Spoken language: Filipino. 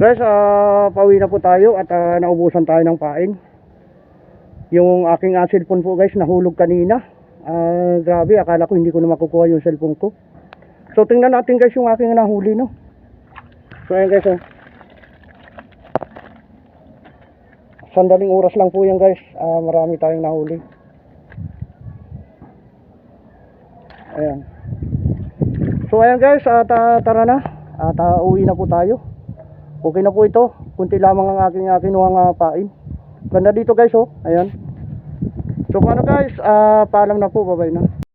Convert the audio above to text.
Guys, ah, pauwi na po tayo at ah, naubusan tayo ng pain. Yung aking ah, cellphone po guys, nahulog kanina. Ah, grabe, akala ko hindi ko na makukuha yung cellphone ko. So tingnan natin guys yung aking nahuli no. So ayan guys oh. Sandaling oras lang po yan guys. Ah, marami tayong nahuli. Ayan. So ayan guys, at ah, tara na. At ah, uwi na po tayo. Okay na po ito. Kunti lamang ang aking uh, kinuhang ah, pain. Ganda dito guys oh. Ayan. So paano guys, ah, paalam na po. Bye bye na.